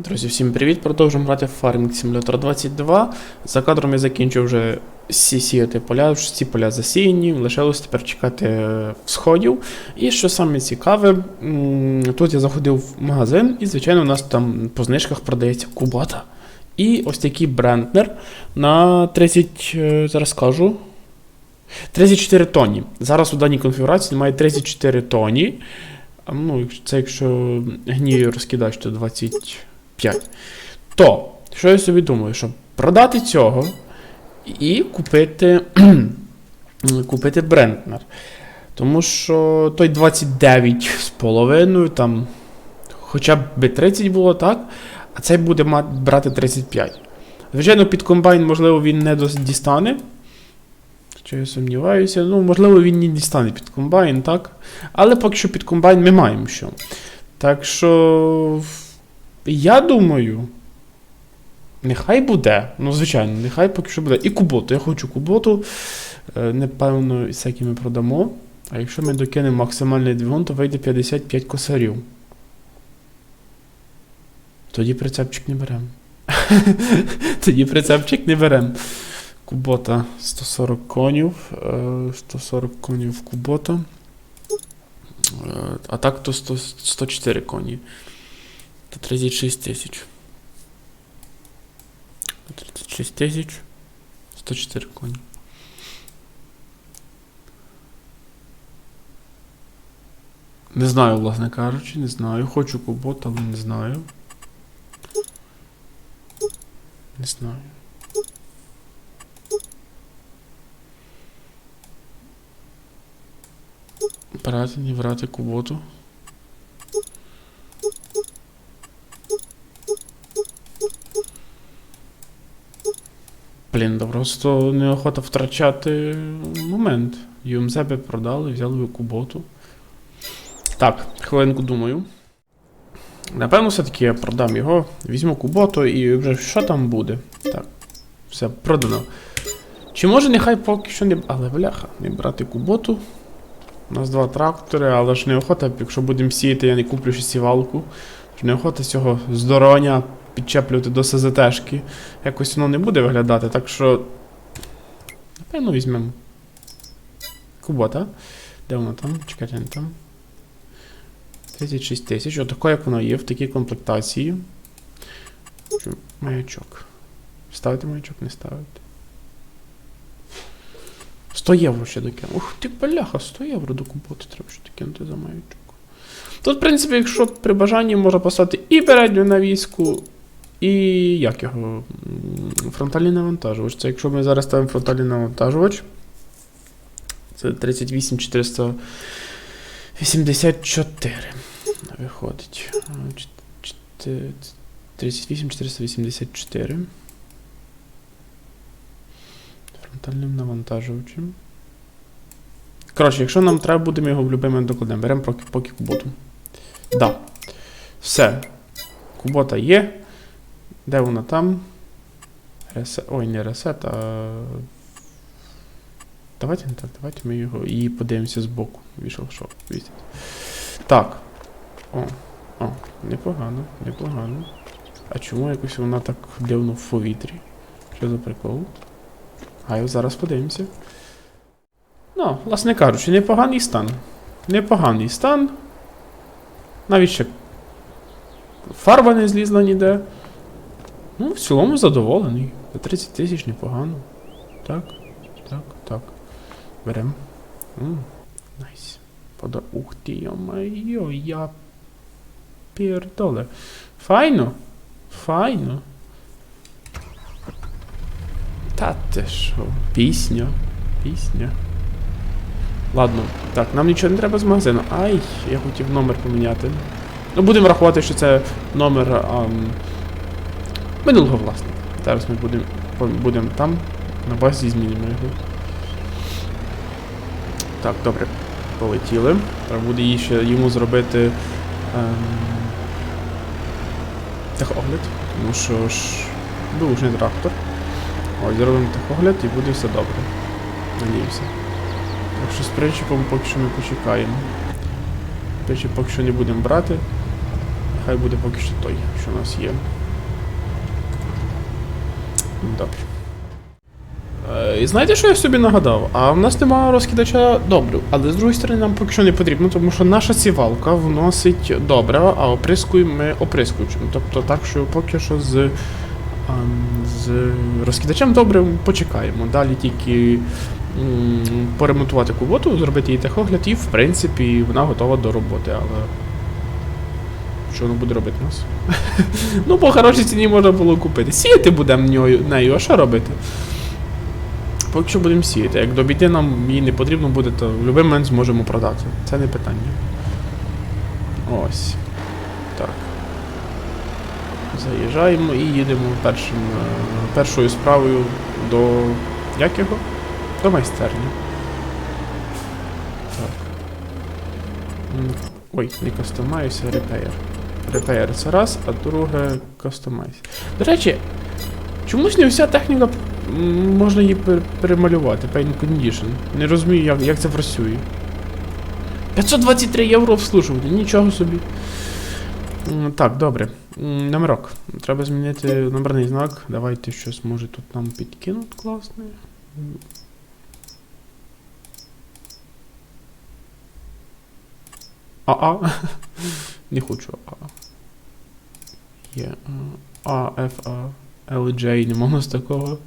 Друзі, всім привіт! Продовжуємо грати в Farming Simulator 22. За кадром я закінчив вже сіяти поля, всі поля засіяні, лишилось тепер чекати е, всходів. І що саме цікаве, тут я заходив в магазин, і, звичайно, у нас там по знижках продається кубата. І ось такий бренднер на 30, е, зараз скажу. 34 тонні. Зараз у даній конфігурації немає 34 тонні. Ну, це якщо гнію розкидаєш, то 25. То, що я собі думаю, щоб продати цього і купити, купити бренднер. Тому що той 29 з половиною, там хоча б 30 було, так? А цей буде брати 35. Звичайно, під комбайн, можливо, він не дістане. Хоча я сумніваюся. Ну, можливо, він не дістане під комбайн, так? Але поки що під комбайн ми маємо що. Так що. Я думаю. Нехай буде. Ну, звичайно, нехай поки що буде. І куботу. Я хочу куботу. Е, Непевно, із якими продамо. А якщо ми докинемо максимальний двигун, то вийде 55 косарів. Тоді прицепчик не беремо. Тоді прицепчик не беремо. Кубота 140 конів. е, 140 конів кубота. Е, А так то 100, 104 коні. То 36 тисяч. 36 тисяч. 104 коні. Не знаю, власне кажучи, не знаю. Хочу кубот, але не знаю. Не знаю. Брати, не брати куботу. Блін, да просто неохота втрачати момент. ЮМЗ би продали, взяли куботу. Так, хвилинку думаю. Напевно, все-таки я продам його, візьму куботу і вже що там буде. Так, все, продано. Чи може нехай поки що не. Але бляха, не брати куботу. У нас два трактори, але ж неохота, якщо будемо сіяти, я не куплю ще сівалку. Неохота цього здоров'я підчеплювати до СЗТшки. Якось воно не буде виглядати, так що. Напевно, візьмемо. Кубота. Де воно там? Чекайте, там. 36 тисяч. Отако, як воно є, в такій комплектації. Маячок. Ставити маячок, не ставити. 100 євро ще докинув. Ух ти бляха, 100 євро до куботи треба ще докинути за маячок. Тут, в принципі, якщо при бажанні можна поставити і передню навіску, і як його? Фронтальний навантажувач. Це якщо ми зараз ставимо фронтальний навантажувач. Це 38 484. Виходить. А, 38 484. Фронтальним навантажувачем. Коротше, якщо нам треба буде, ми його в будь-який докладемо. Беремо поки куботу. Да. Все. Кубота є. Де вона там? Ресет. Ой, не ресет, а. Давайте не так, давайте ми його і подивимося збоку. Що вісить. Так. О, о, непогано, непогано. А чому якось вона так дивно в повітрі? Що за прикол? А зараз подивимося. Ну, власне кажучи, непоганий стан. Непоганий стан. Навіть ще фарба не злізла ніде. Ну, в цілому задоволений. За 30 тисяч непогано. Так, так, так. Берем. Найс. Пода... Ух ти, йо-майо, я пірдоле. Файно. Файно. Та ти що? Пісня. Пісня. Ладно, так, нам нічого не треба з магазину. Ай, я хотів номер поміняти. Ну, будемо рахувати, що це номер ам, минулого власника. Зараз ми будемо будем там, на базі змінимо його. Так, добре. Полетіли. Треба буде їй ще йому зробити ем, техогляд, тому що ж був не трактор. Ось, зробимо техогляд і буде все добре. Надіюся. Так що з причепом поки що ми почекаємо. Причеп поки що не будемо брати. хай буде поки що той, що у нас є. Добре. Е, І знаєте, що я собі нагадав? А в нас немає розкидача добрив, але з другої сторони нам поки що не потрібно, тому що наша сівалка вносить добрива, а оприскуємо ми оприскуючим. Тобто так, що поки що з, ем, з розкидачем добрив почекаємо. Далі тільки поремонтувати куботу, зробити її техогляд, і в принципі вона готова до роботи, але. Що воно буде робити нас? ну, по хорошій ціні можна було купити. Сіяти будемо нею, а що робити? Поки що будемо сіяти. Як до біди нам її не потрібно буде, то в будь-який момент зможемо продати. Це не питання. Ось. Так. Заїжджаємо і їдемо першим, е, першою справою до. Як його? До майстерні. Так. Ой, не кастомайз, а Репейр це раз, а друге кастомайз. До речі, чомусь не вся техніка можна її перемалювати, Paint Condition. Не розумію, як, як це працює. 523 євро обслужувати, нічого собі. Так, добре. Номерок. Треба змінити номерний знак. Давайте щось може тут нам підкинуть класне. АА. Не хочу АА. Є. А, Ф, А, Л, Джей, нема у нас такого.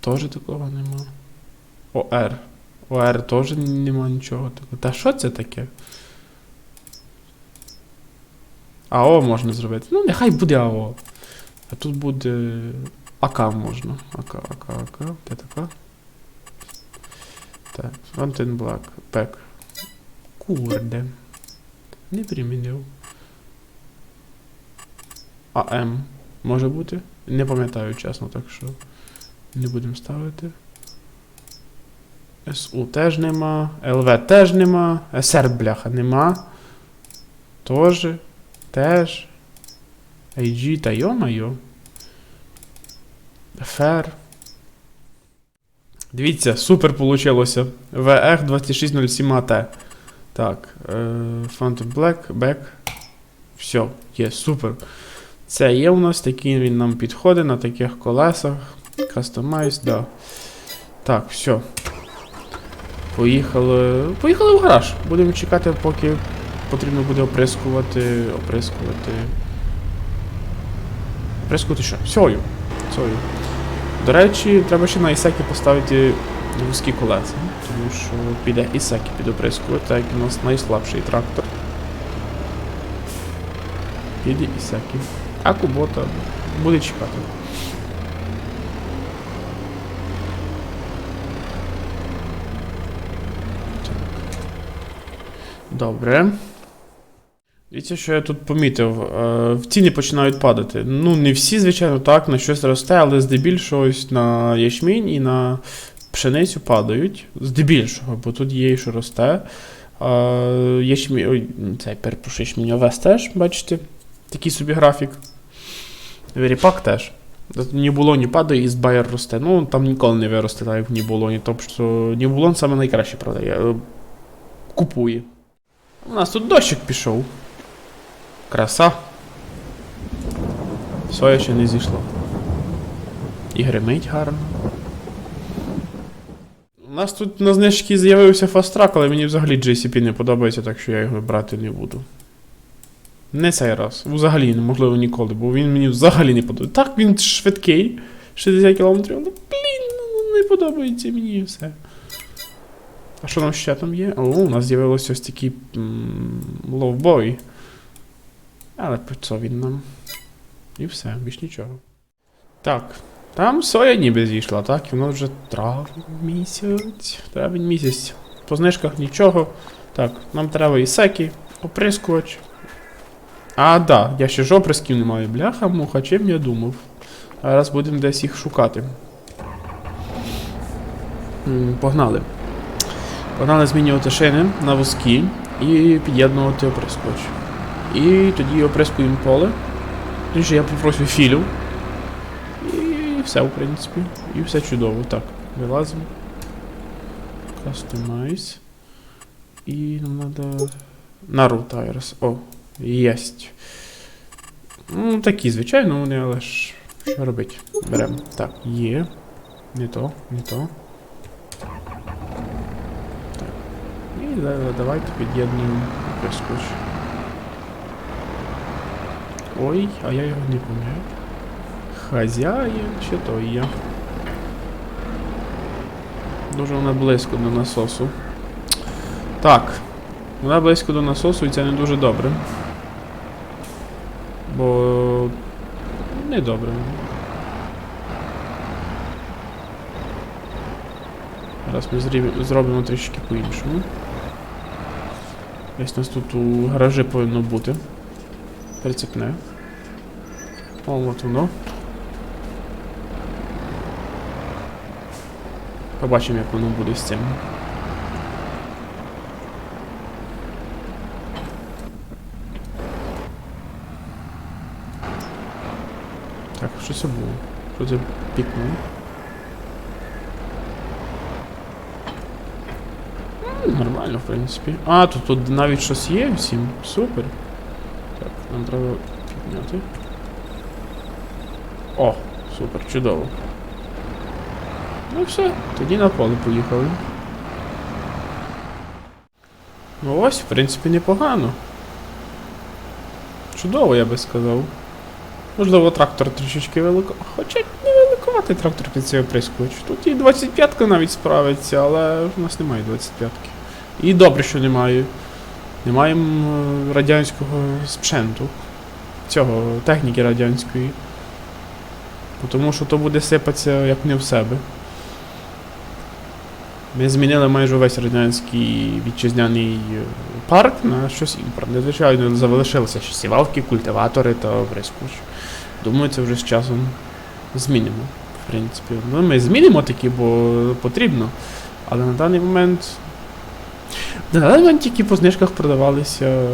Тоже такого нема. ОР. ОР теж нема нічого такого. Та що це таке? АО можна зробити. Ну, нехай буде АО. А тут буде. АК можна. АК, АК, АК. Де така? Так, Фронтен Black. Пек. Курде. Не примінив. АМ може бути? Не пам'ятаю чесно, так що не будемо ставити. СУ теж нема. ЛВ теж нема. СР, бляха, нема. Тоже. Теж. IG та йо-майо. ФР. Дивіться, супер получилося. VF 2607 AT. Так. Е, Phantom Black, Back. Все, є, супер. Це є у нас, такий він нам підходить на таких колесах. Customize, да. Так, все. Поїхали. Поїхали в гараж. Будемо чекати, поки потрібно буде оприскувати. Оприскувати. Оприскувати що? Сою. Сою. До речі, треба ще на Ісекі поставити вузькі колеса. Тому що піде Ісекі підоприскувати, так як у нас найслабший трактор. Піде Ісекі. А Кубота буде чекати. Добре. Дивіться, що я тут помітив. Е, В ціни починають падати. Ну, не всі, звичайно, так, на щось росте, але здебільшого на ячмінь і на пшеницю падають. Здебільшого, бо тут є і що росте. Е, Ячмінь, ой, цей перепрошую, ячмінь овес теж, бачите, такий собі графік. Віріпак теж. Нібулоні падає і збайер росте. Ну, там ніколи не виросте, так як в Нібулоні. Тобто Нібулон саме найкраще продає. е, Купує. У нас тут дощик пішов. Краса. Соя ще не зійшло. І гримить гарно. У нас тут на знижці з'явився фастрак, але мені взагалі GCP не подобається, так що я його брати не буду. Не цей раз. Взагалі, неможливо ніколи, бо він мені взагалі не подобається. Так, він швидкий. 60 км, але блін, ну не подобається мені і все. А що там ще там є? О, у нас з'явилося ось такий ловбой. Але що він нам? І все, більш нічого. Так. Там соя ніби зійшла, так? І воно вже травень місяць. Травень місяць. По знижках нічого. Так, нам треба і секі, оприскувач. А, да, я ще ж оприсків не маю. Бляха, муха, чим я думав. Зараз будемо десь їх шукати. Погнали. Погнали змінювати шини на вузькі і під'єднувати оприскувач. І тоді оприскуємо поле. Тоді я попрошу філю. Все, в принципі. І все чудово. Так, вилазимо. Customize. І нам треба Нару Tires. О, єсть. Ну, такі, звичайно, вони, але ж. Що робити? Беремо. Так, є. Не то, не то. Так. І да- давайте під'єднуємо прискоч. Ой, а я його не пам'ятаю. Хазяїн, чи то є. Дуже вона близько до насосу. Так. Вона близько до насосу і це не дуже добре. Бо. Не добре. Зараз ми зробимо трішки по-іншому. Десь нас тут у гаражі повинно бути. Прицепне. О, от воно. Побачимо, як воно буде з цим. Так, що це було? Що це пікнуло? Нормально, в принципі. А, тут, тут навіть щось є всім. Супер. Так, нам треба підняти. О, супер, чудово. Ну все, тоді на поле поїхали. Ну ось, в принципі, непогано. Чудово, я би сказав. Можливо, трактор трішечки велико. Хоча не великуватий трактор під цей прискоч. Тут і 25-ка навіть справиться, але в нас немає 25-ки. І добре, що немає. Немає радянського спшенту. Цього, техніки радянської. Тому що то буде сипатися як не в себе. Ми змінили майже весь радянський вітчизняний е, парк на щось імпортне. Звичайно, залишилися ще сівалки, культиватори та прискоч. Думаю, це вже з часом змінимо. В принципі. Ну, ми змінимо такі, бо потрібно. Але на даний момент. На даний момент тільки по знижках продавалися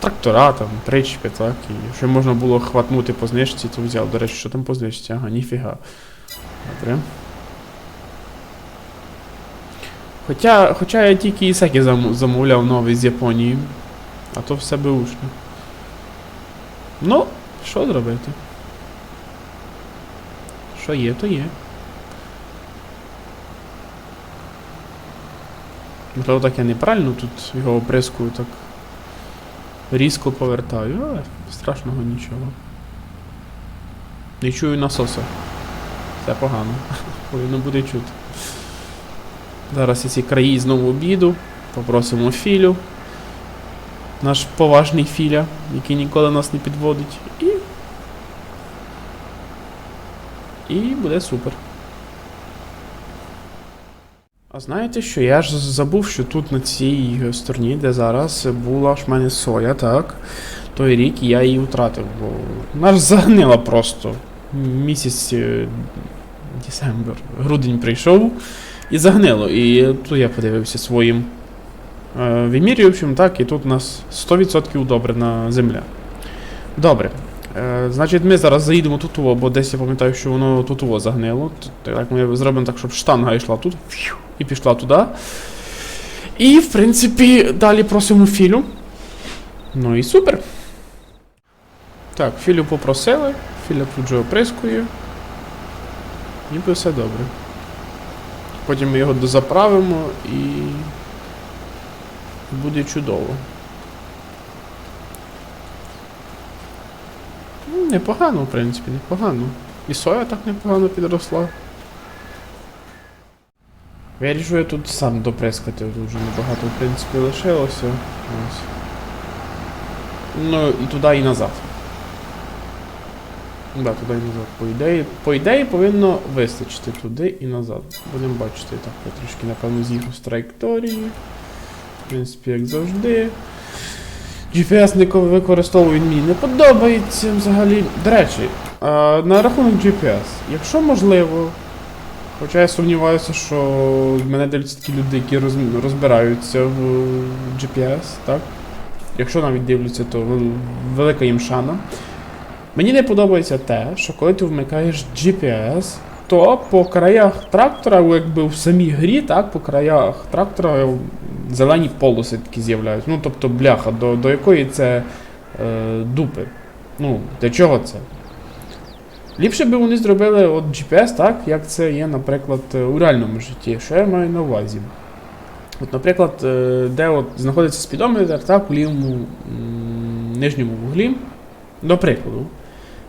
трактора, там, причепи, так. І якщо можна було хватнути по знижці, то взяв. До речі, що там по знижці? Ага, ніфіга. Добре. Хоча, хоча я тільки Ісекі зам, замовляв новий з Японії, а то все беушне. Ну, що зробити? Що є, то є. Можливо, так я неправильно тут його оприскую так різко повертаю, але страшного нічого. Не чую насоса. Все погано. Повинно буде чути. Зараз ці краї знову обіду. Попросимо Філю. Наш поважний Філя, який ніколи нас не підводить. І. І буде супер. А знаєте що? Я ж забув, що тут на цій стороні, де зараз була ж в мене соя, так. Той рік я її втратив, бо вона ж загнила просто. Місяць е, Десембр, грудень прийшов і загнило. І тут я подивився своїм е, вимірюючим, так, і тут у нас 100% удобрена земля. Добре. Е, значить, ми зараз заїдемо тут, бо десь я пам'ятаю, що воно тут загнило. Так ми зробимо так, щоб штанга йшла тут і пішла туди. І, в принципі, далі просимо Філю. Ну і супер. Так, Філю попросили, Філя тут же оприскує. Ніби все добре. Потім ми його дозаправимо і буде чудово. Ну, непогано, в принципі, непогано. І соя так непогано підросла. Вирішу я тут сам доприскати, тут вже небагато, в принципі, лишилося. Ось. Ну, і туди, і назад. Да, туди і назад. По ідеї, по ідеї повинно вистачити туди і назад. Будемо бачити, так, я трішки, напевно, з'їхав з траєкторії. В принципі, як завжди. GPS не ко- використовую, мені не подобається взагалі. До речі, на рахунок GPS, якщо можливо, хоча я сумніваюся, що мене дивляться такі люди, які роз- розбираються в GPS, так? Якщо навіть дивляться, то велика їм шана. Мені не подобається те, що коли ти вмикаєш GPS, то по краях трактора, якби в самій грі, так, по краях трактора зелені полоси такі з'являються. Ну, тобто, бляха, до, до якої це е, дупи. Ну, для чого це? Ліпше би вони зробили от GPS так, як це є, наприклад, у реальному житті. Що я маю на увазі? От, наприклад, е, де от знаходиться спідометр, так, у лівому нижньому вуглі, до прикладу.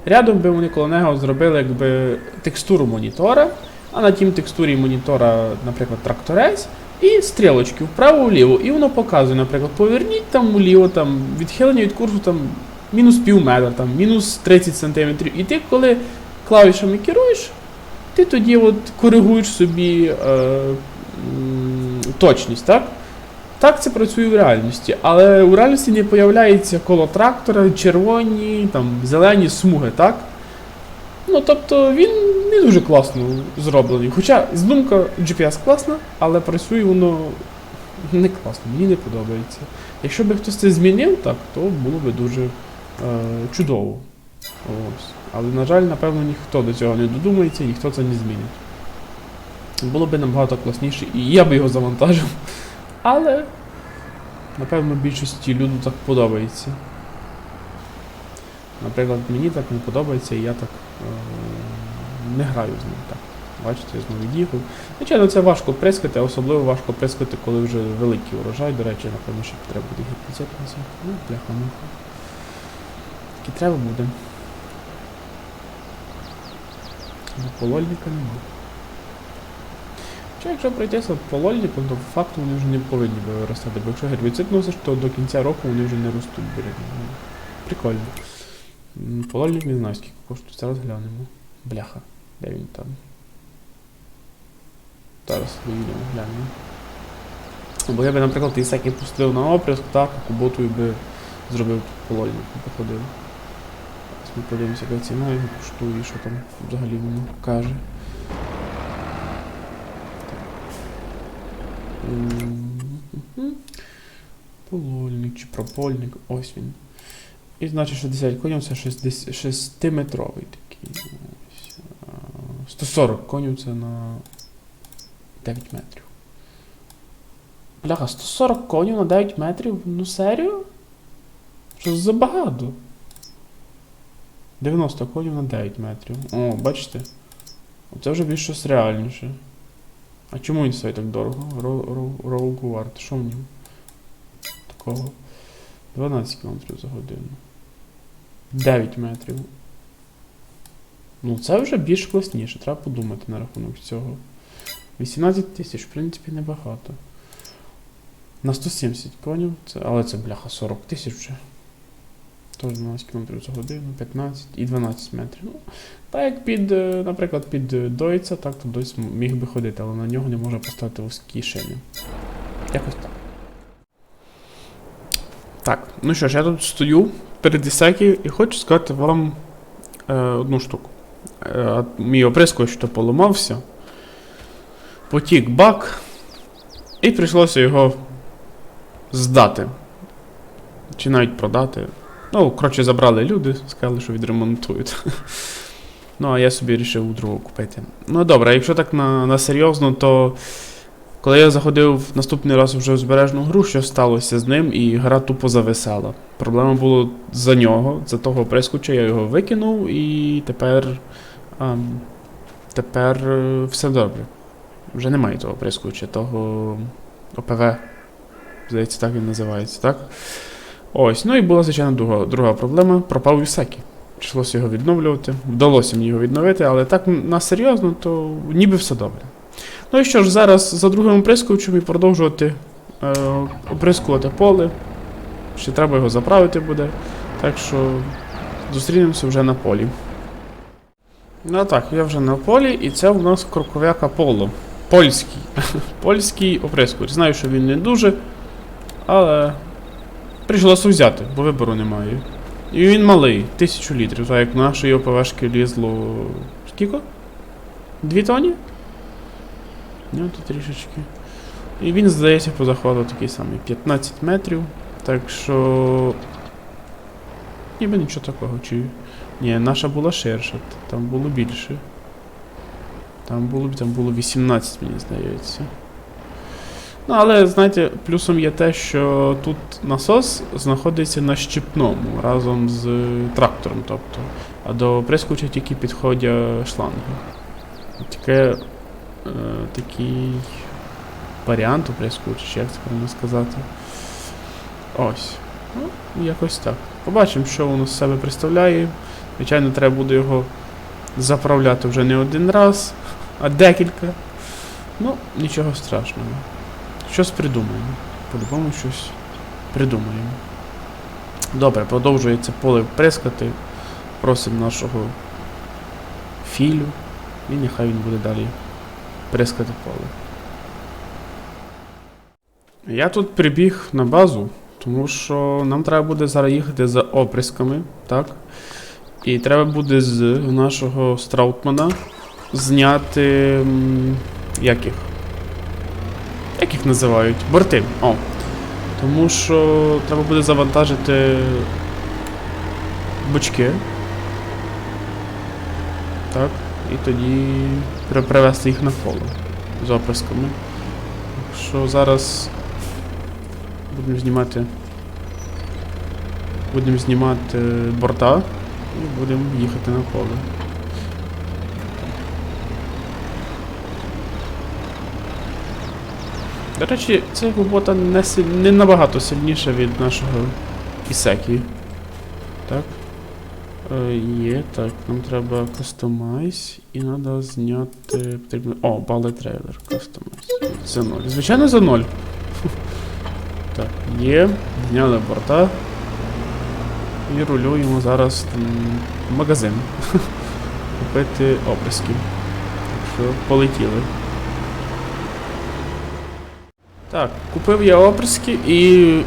Рядом би вони коло нього зробили якби текстуру монітора, а на тім текстурі монітора, наприклад, тракторець, і стрілочки вправо-вліво. І воно показує, наприклад, поверніть там вліво, там, відхилення від курсу там, мінус пів метра, там, мінус 30 см. І ти, коли клавішами керуєш, ти тоді от коригуєш собі е, точність, так? Так це працює в реальності, але у реальності не появляється коло трактора червоні, там, зелені смуги, так? Ну, тобто він не дуже класно зроблений. Хоча здумка GPS класна, але працює воно не класно, мені не подобається. Якщо б хтось це змінив, так, то було б дуже е, чудово. Ось. Але, на жаль, напевно, ніхто до цього не додумається, ніхто це не змінить. Було б набагато класніше, і я б його завантажив. Але, напевно, більшості людей так подобається. Наприклад, мені так не подобається, і я так е- не граю з ним. Так. Бачите, я знову від'їхав. Звичайно, це важко прискати, а особливо важко прискати, коли вже великий урожай. До речі, напевно, ще треба буде носити. Ну, бляха, ну. Таки треба буде. Ну, Полольника немає. Хоча якщо пройтися полольником, то по факту вони вже не повинні би виростати, бо якщо гербіцид то до кінця року вони вже не ростуть буряни. Ну, Прикольно. М, Полольник не знаю, скільки коштує, зараз глянемо. Бляха, де він там? Зараз вийдемо, глянемо. Бо я би, наприклад, і всякі пустив на оприск, так, куботою би зробив полольник, походив. Зараз ми подивимося, яка ціна його коштує, що там взагалі воно каже. Полольник чи пропольник, ось він. І значить 60 конів це 6-метровий такий. Ось. 140 конів це на 9 метрів. Бляха, 140 конів на 9 метрів? Ну серію? Що забагато. 90 конів на 9 метрів. О, бачите? Оце вже більш щось реальніше. А чому він стоїть так дорого? Rogue Guard, що в ньому? Такого. 12 км за годину. 9 метрів. Ну, це вже більш класніше, треба подумати на рахунок цього. 18 тисяч, в принципі, небагато. На 170 конів, це, але це бляха 40 тисяч вже. Тож 12 км за годину, 15 і 12 метрів. Ну, так як під, е, наприклад, під е, Дойця, так то Дойц міг би ходити, але на нього не можна поставити вузькі шини. Якось так. Так, ну що ж, я тут стою перед Ісакі і хочу сказати вам е, одну штуку. Е, мій оприскувач то поламався. Потік бак, і прийшлося його здати. Чи навіть продати. Ну, коротше, забрали люди, сказали, що відремонтують. ну, а я собі вирішив другу купити. Ну добре, якщо так на, на серйозно, то коли я заходив наступний раз вже в збережну гру, що сталося з ним, і гра тупо зависала. Проблема була за нього, за того прискоча, я його викинув, і тепер. А, тепер е, все добре. Вже немає того прискоча, того ОПВ. Здається, так він називається, так? Ось, ну і була, звичайно, друга, друга проблема. Пропав Юсакі. Прийшлося його відновлювати. Вдалося мені його відновити, але так на серйозно, то ніби все добре. Ну і що ж, зараз за другим оприскувачем і продовжувати е, оприскувати поле. Ще треба його заправити буде. Так що зустрінемося вже на полі. Ну так, я вже на полі, і це у нас кроковяк Аполло. Польський. Польський оприскувач. Знаю, що він не дуже, але прийшлося взяти, бо вибору немає. І він малий, тисячу літрів, так як нашої ОПВшки лізло. Скільки? Дві тоні? Ну, тут трішечки. І він, здається, по захвату такий самий 15 метрів. Так що. Ніби нічого такого. Чи... Ні, наша була ширша, там було більше. Там було, там було 18, мені здається. Ну, але знаєте, плюсом є те, що тут насос знаходиться на щепному разом з трактором. тобто, А до прискоча тільки підходять шланги. Таке, е, такий варіант у прискочі, чи як це правильно сказати. Ось. Ну, якось так. Побачимо, що воно з себе представляє. Звичайно, треба буде його заправляти вже не один раз, а декілька. Ну, нічого страшного. Щось придумаємо. По-любому щось придумаємо. Добре, продовжується поле прискати. Просимо нашого філю. І нехай він буде далі прискати поле. Я тут прибіг на базу, тому що нам треба буде зараз їхати за оприсками, так? І треба буде з нашого страутмана зняти. Як їх? Як їх називають? Борти. О. Тому що треба буде завантажити бочки. Так. І тоді привезти їх на поле з оприсками. Так що зараз будемо знімати. Будемо знімати борта і будемо їхати на поле. До речі, ця робота не, не набагато сильніша від нашого Ісекі. Так. Е, є, так, нам треба кастомайз і треба зняти. Потрібно. О, бали трейлер. Кастомайз. За ноль. Звичайно, за ноль. Так, є. Зняли борта. І рулюємо зараз магазин. Купити оприски. Так що полетіли. Так, купив я оприски і.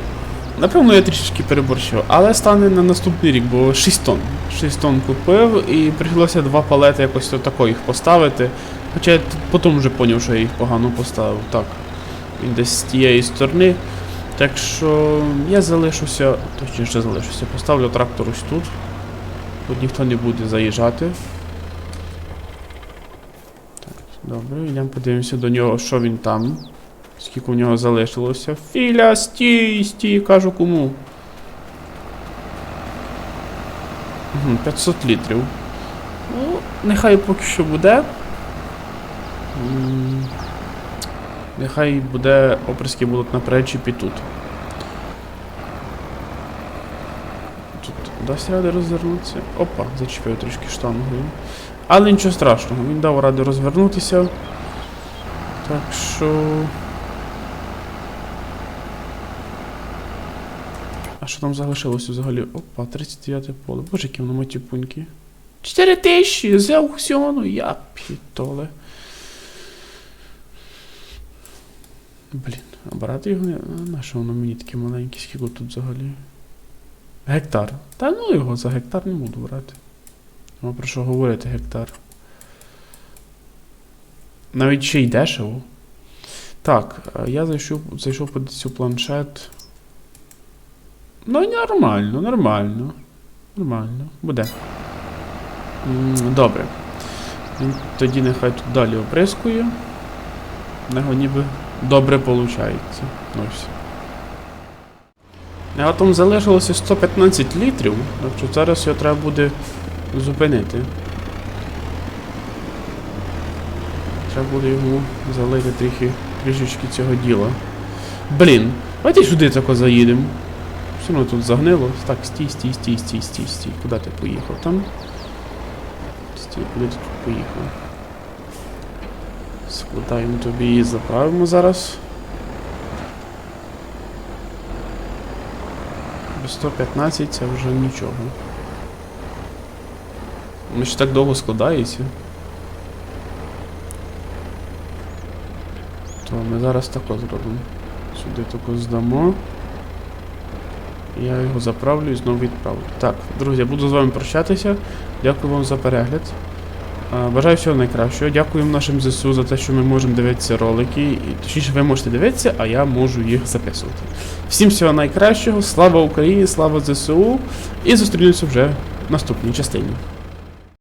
Напевно, я трішечки переборщив, але стане на наступний рік, бо 6 тонн. 6 тонн купив і прийшлося два палети якось отако їх поставити. Хоча я потім вже зрозумів, що я їх погано поставив. Так. Він десь з тієї сторони. Так що я залишуся, точніше залишуся, поставлю трактор ось тут. Тут ніхто не буде заїжджати. Так, добре, йдемо подивимося до нього, що він там. Скільки у нього залишилося. Філя, стій, стій, кажу кому. Угу, 500 літрів. Ну, нехай поки що буде. Нехай буде оприски будуть на причепі тут. Тут дасть ради розвернутися. Опа, зачепив трішки штангою. Але нічого страшного, він дав ради розвернутися. Так що. А що там залишилося взагалі? Опа, 39 поле. Боже, які воно матюпуньки. 4 тисячі з аукціону, я пітоле. Блін, а брати його не. На що воно мені таке маленьке, скільки тут взагалі? Гектар. Та ну його за гектар не буду брати. Нема про що говорити гектар. Навіть ще й дешево. Так, я зайшов, зайшов подивитися у планшет. Ну, нормально, нормально. Нормально. Буде. Добре. Він тоді нехай тут далі оприскує. Нього ніби добре виходить. Все. А там залишилося 115 літрів, так що зараз його треба буде зупинити. Треба буде йому залити трохи трішечки цього діла. Блін, давайте сюди тако заїдемо. Все одно тут загнило. Так, стій, стій, стій, стій, стій, стій. Куди ти поїхав там? Стій, куди ти тут поїхав? Складаємо тобі і заправимо зараз. Бо 115 це вже нічого. Воно ще так довго складається. То ми зараз тако зробимо. Сюди тако здамо. Я його заправлю і знову відправлю. Так, друзі, буду з вами прощатися. Дякую вам за перегляд. Бажаю всього найкращого. Дякуємо нашим ЗСУ за те, що ми можемо дивитися ролики. Точніше, ви можете дивитися, а я можу їх записувати. Всім всього найкращого, слава Україні, слава ЗСУ. І зустрінемося вже в наступній частині.